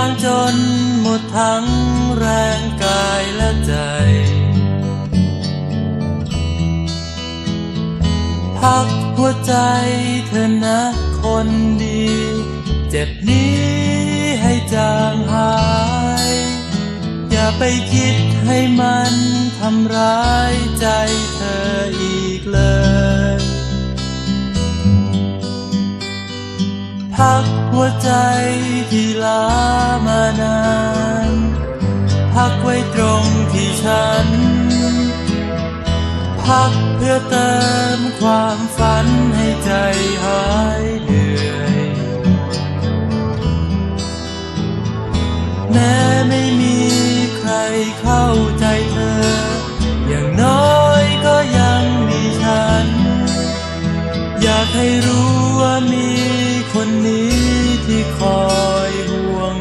างจนหมดทั้งแรงกายและใจ พักหัวใจเธอนะคนดี เจ็บนี้ให้จางหาย อย่าไปคิดให้มันทำร้ายใจเธออีกเลย พักหัวใจที่ลา พักเพื่อเติมความฝันให้ใจหายเหนื่อย แม้ไม่มีใครเข้าใจเธอ อย่างน้อยก็ยังมีฉัน อยากให้รู้ว่ามีคนนี้ที่คอยห่วง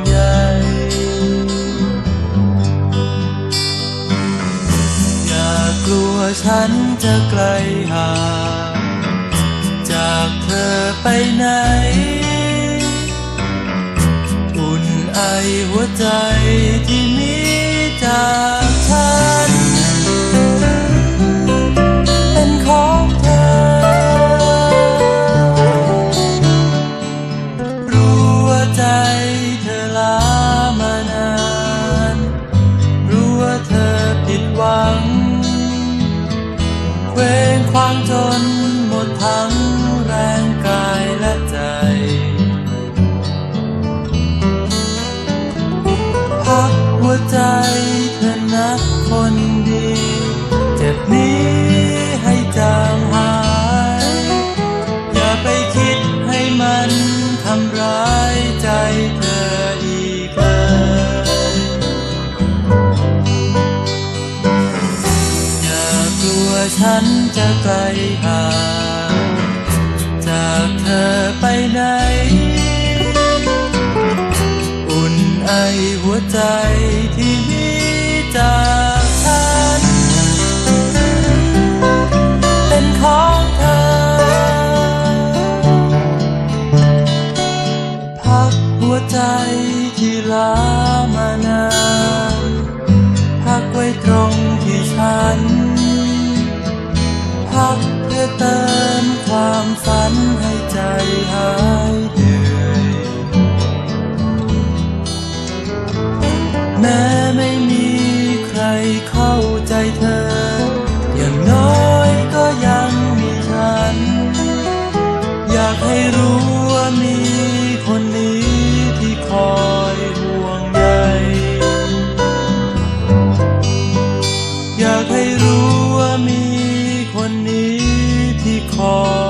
ฉันจะไกลห่างจากเธอไปไหน อุ่นไอหัวใจที่ ว้งคว้างจนหมดทั้งากลัวฉันจะไกลห่างจากเธอไปไหน อุ่นไอหัวใจ ความฝันให้ใจหายเหนื่อยแม้ไม่มีใครเข้าใจเธอ อย่างน้อยก็ยังมีฉัน อยากให้รู้ว่ามีคนนี้ที่คอยห่วงใยอยากให้รู้ว่ามีคนนี้ที่คอย